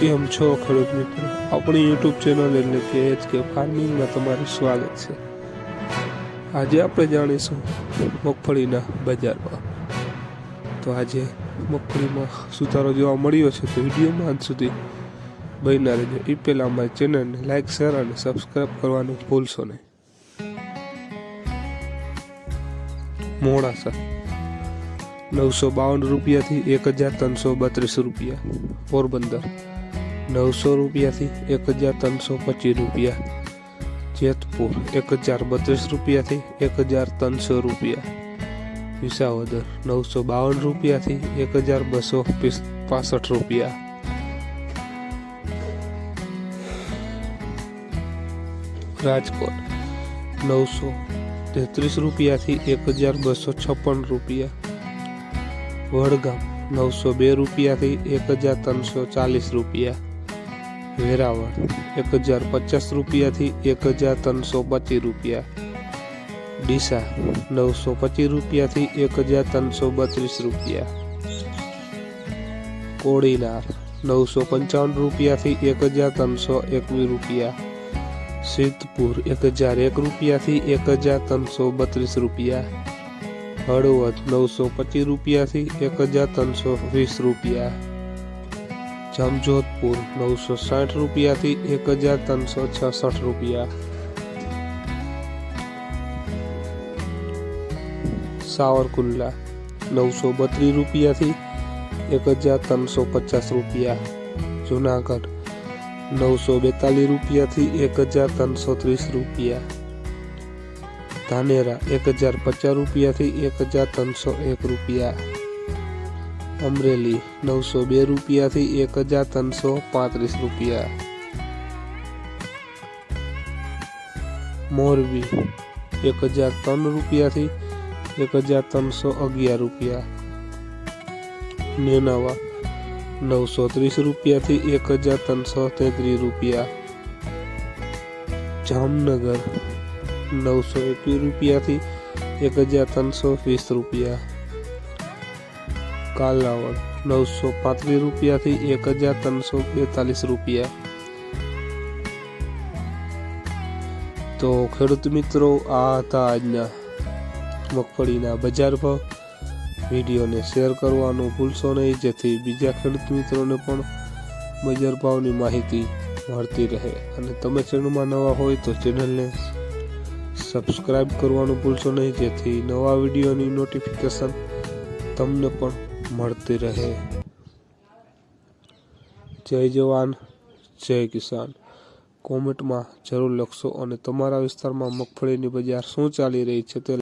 કેમ છો ખેડૂત મિત્રો. આપણી યુટ્યુબ ચેનલ એટલે કે એચ કે ફાર્મિંગમાં તમારું સ્વાગત છે. આજે આપણે જાણીશું મગફળીના બજારમાં. તો આજે મગફળીમાં સુધારો જોવા મળ્યો છે તો વિડીયોમાં અંત સુધી બન્યા રહેજો. એ પહેલાં અમારી ચેનલને લાઇક શેર અને સબસ્ક્રાઈબ કરવાનું ભૂલશો નહીં. મોડાસા. નવસો બાવન રૂપિયાથી એક હજાર ત્રણસો બત્રીસ રૂપિયા પોરબંદર નવસો રૂપિયાથી એક હજાર ત્રણસો પચીસ રૂપિયા જેતપુર એક હજાર બત્રીસ રૂપિયાથી એક હજાર ત્રણસો રૂપિયા વિસાવદર નવસો બાવન રૂપિયાથી એક હજાર બસો પાસઠ રૂપિયા રાજકોટ નવસો તેત્રીસ રૂપિયાથી એક હજાર બસો છપ્પન રૂપિયા વડગામ નવસો બે રૂપિયાથી એક હજાર ત્રણસો ચાલીસ રૂપિયા વેરાવળ એક હજાર પચાસ રૂપિયાથી એક હજાર ત્રણસો પચીસ રૂપિયા ડીસા નવસો પચીસ રૂપિયાથી એક હજાર ત્રણસો બત્રીસ રૂપિયા કોડીનાર નવસો પંચાવન રૂપિયાથી એક હજાર ત્રણસો એકવીસ રૂપિયા સિદ્ધપુર એક હજાર એક રૂપિયાથી એક હજાર ત્રણસો બત્રીસ રૂપિયા હળવદ નવસો પચીસ રૂપિયાથી એક હજાર ત્રણસો વીસ રૂપિયા. જમજોધપુર નવસો સાઠ રૂપિયાથી એક હજાર ત્રણસો છસઠ રૂપિયા. સાવરકુંડલા નવસો બત્રીસ રૂપિયાથી એક હજાર ત્રણસો પચાસ રૂપિયા. જુનાગઢ નવસો બેતાલીસ રૂપિયાથી એક હજાર ત્રણસો ત્રીસ રૂપિયા. ધાનેરા એક હજાર પચાસ રૂપિયાથી એક હજાર ત્રણસો એક રૂપિયા અમરેલી નવસો બે રૂપિયાથી એક હજાર ત્રણસો પાંત્રીસ રૂપિયા મોરબી એક હજાર ત્રણ રૂપિયાથી એક હજાર ત્રણસો અગિયાર રૂપિયા નેનાવા નવસો ત્રીસ રૂપિયાથી એક હજાર ત્રણસો તેત્રીસ રૂપિયા જામનગર નવસો એકવીસ રૂપિયાથી એક હજાર ત્રણસો વીસ રૂપિયા. કાલાવડ નવસો પાંત્રીસ રૂપિયાથી એક હજાર ત્રણસો બેતાલીસ રૂપિયા. તો ખેડૂત મિત્રો, આ હતા આજના મગફળીના બજાર ભાવ. વિડીયોને શેર કરવાનું ભૂલશો નહીં, જેથી બીજા ખેડૂત મિત્રોને પણ બજાર ભાવની માહિતી મળતી રહે. અને તમે ચેનલમાં નવા હોય તો ચેનલને સબસ્ક્રાઈબ કરવાનું ભૂલશો નહીં, જેથી નવા વિડીયોની નોટિફિકેશન તમને પણ મળતી રહે. જય જવાન, જય કિસાન. કોમેન્ટમાં જરૂર લખશો અને તમારા વિસ્તારમાં મગફળીની બજાર શું ચાલી રહી છે તે